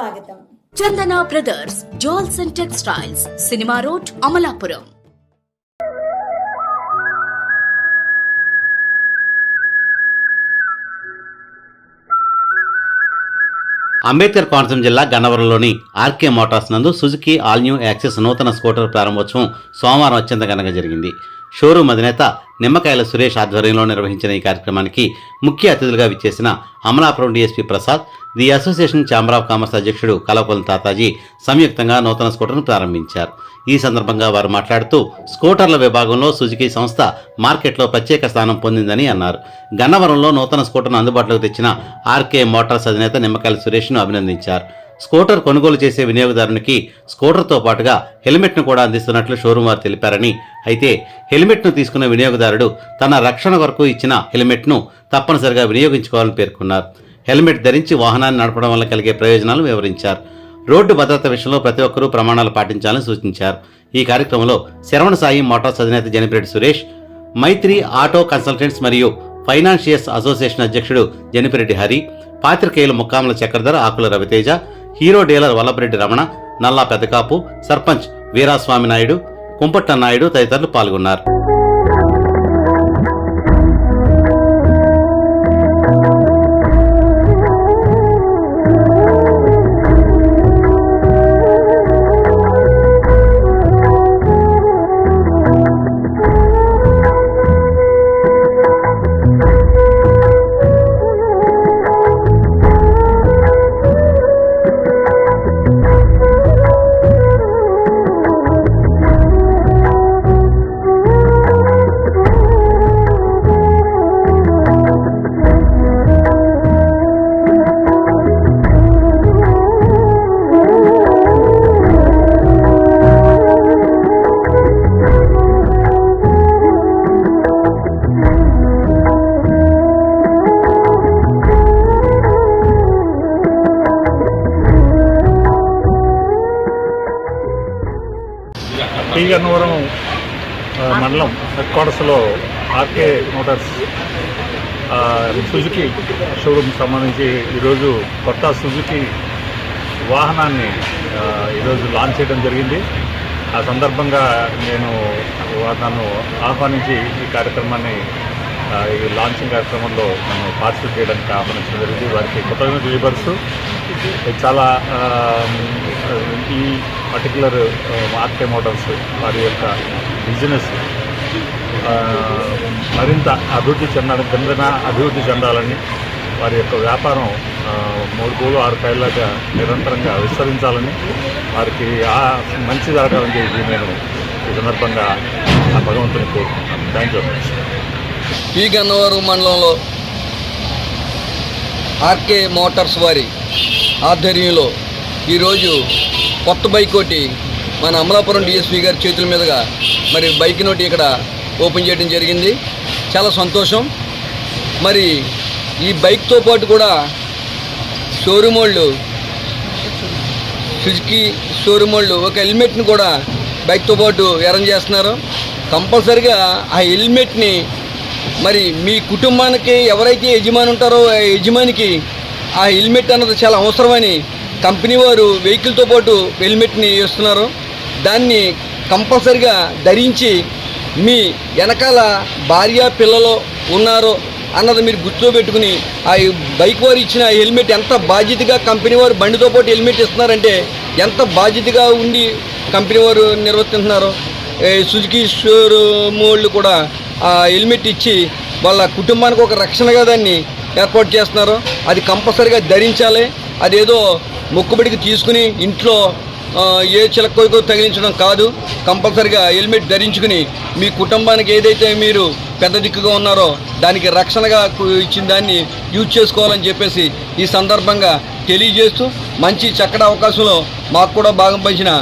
స్వాగతం. Chandana brothers jewels and textiles cinema road Amalapuram. Ambedkar Konaseema జిల్లా గన్నవరంలోని RK motors నందు సుజుకి ఆల్ న్యూ యాక్సెస్ నూతన scooter ప్రారంభోత్సవం సోమవారం అత్యంత ఘనంగా జరిగింది. షోరూం అధినేత నిమ్మకాయల సురేష్ ఆధ్వర్యంలో నిర్వహించిన ఈ కార్యక్రమానికి ముఖ్య అతిథులుగా విచ్చేసిన Amalapuram DSP Prasad the association chamber of commerce అధ్యక్షుడు కలవకొల తాతాజీ సంయుక్తంగా నూతన స్కూటర్ను ప్రారంభించారు. ఈ సందర్భంగా వారు మాట్లాడుతూ స్కూటర్ల విభాగంలో సుజుకి సంస్థ మార్కెట్లో ప్రత్యేక స్థానం పొందిందని అన్నారు. గన్నవరంలో నూతన స్కూటర్ను అందుబాటులోకి తెచ్చిన ఆర్కే మోటార్స్ అధినేత నిమ్మకాయల సురేష్ను అభినందించారు. స్కూటర్ కొనుగోలు చేసే వినియోగదారునికి స్కూటర్తో పాటుగా హెల్మెట్ను కూడా అందిస్తున్నట్లు షోరూం వారు తెలిపారని అయితే హెల్మెట్ను తీసుకున్న వినియోగదారుడు తన రక్షణ వరకు ఇచ్చిన హెల్మెట్ను తప్పనిసరిగా వినియోగించుకోవాలని పేర్కొన్నారు. హెల్మెట్ ధరించి వాహనాన్ని నడపడం వల్ల కలిగే ప్రయోజనాలు వివరించారు. రోడ్డు భద్రత విషయంలో ప్రతి ఒక్కరూ ప్రమాణాలు పాటించాలని సూచించారు. ఈ కార్యక్రమంలో శరవణ సాయి మోటార్స్ అధినేత జనిపిరెడ్డి సురేష్ మైత్రి ఆటో కన్సల్టెంట్స్ మరియు ఫైనాన్షియల్స్ అసోసియేషన్ అధ్యక్షుడు జనిపిరెడ్డి హరి పాత్రికేయులు ముక్కాముల చక్రధర ఆకుల రవితేజ హీరో డీలర్ వల్లభరెడ్డి రమణ నల్లా పెదకాపు సర్పంచ్ వీరాస్వామి నాయుడు కుంపట్ట నాయుడు తదితరులు పాల్గొన్నారు. టీ గన్నవరం మండలం హెడ్ క్వార్టర్స్లో ఆర్కే మోటార్స్ సుజుకి షోరూమ్ సంబంధించి ఈరోజు కొత్త సుజుకి వాహనాన్ని ఈరోజు లాంచ్ చేయడం జరిగింది. ఆ సందర్భంగా నేను నన్ను ఆహ్వానించి ఈ కార్యక్రమాన్ని ఈ లాంచింగ్ కార్యక్రమంలో నన్ను పార్టిసిపేట్ చేయడానికి ఆహ్వానించడం జరిగింది. వారికి కృతజ్ఞత తెలియపరుస్తూ చాలా ఈ పర్టికులర్ ఆర్కే మోటార్స్ వారి యొక్క బిజినెస్ మరింత అభివృద్ధి చెందాలని కిందన అభివృద్ధి చెందాలని వారి యొక్క వ్యాపారం మూడు పూలు ఆరు కాయలాగా నిరంతరంగా విస్తరించాలని వారికి ఆ మంచి జరగాలని చెప్పి నేను ఈ సందర్భంగా ఆ భగవంతుని కోరుకుంటున్నాను. థ్యాంక్ యూ పి గన్నవరం మండలంలో ఆర్కే మోటార్స్ వారి ఆధ్వర్యంలో ఈరోజు కొత్త బైక్ ఒకటి మన అమలాపురం డిఎస్పీ గారి చేతుల మీదుగా మరి బైక్ నోటి ఇక్కడ ఓపెన్ చేయడం జరిగింది. చాలా సంతోషం. మరి ఈ బైక్తో పాటు కూడా షోరూమ్ వాళ్ళు సుజుకి షోరూమ్ వాళ్ళు ఒక హెల్మెట్ని కూడా బైక్తో పాటు అరేంజ్ చేస్తున్నారు. కంపల్సరిగా ఆ హెల్మెట్ని మరి మీ కుటుంబానికి ఎవరైతే యజమాని ఉంటారో ఆ యజమానికి ఆ హెల్మెట్ అన్నది చాలా అవసరమని కంపెనీ వారు వెహికల్తో పాటు హెల్మెట్ని ఇస్తున్నారు దాన్ని కంపల్సరిగా ధరించి మీ వెనకాల భార్య పిల్లలు ఉన్నారో అన్నది మీరు గుర్తులో పెట్టుకుని ఆ బైక్ వారు ఇచ్చిన హెల్మెట్ ఎంత బాధ్యతగా కంపెనీ వారు బండితో పాటు హెల్మెట్ ఇస్తున్నారంటే ఎంత బాధ్యతగా ఉండి కంపెనీ వారు నిర్వర్తిస్తున్నారు సుజుకి షోరూమ్ వాళ్ళు కూడా హెల్మెట్ ఇచ్చి వాళ్ళ కుటుంబానికి ఒక రక్షణగా దాన్ని ఏర్పాటు చేస్తున్నారు. అది కంపల్సరిగా ధరించాలి. అదేదో మొక్కుబడికి తీసుకుని ఇంట్లో ఏ చిలక్కోయికో తగిలించడం కాదు. కంపల్సరిగా హెల్మెట్ ధరించుకుని మీ కుటుంబానికి ఏదైతే మీరు పెద్ద దిక్కుగా ఉన్నారో దానికి రక్షణగా ఇచ్చిన దాన్ని యూజ్ చేసుకోవాలని చెప్పేసి ఈ సందర్భంగా తెలియజేస్తూ మంచి చక్కటి అవకాశంలో మాకు కూడా భాగం పంచిన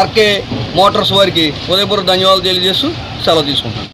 ఆర్కే మోటార్స్ వారికి ఉదయపూర్వ ధన్యవాదాలు తెలియజేస్తూ సెలవు తీసుకుంటాను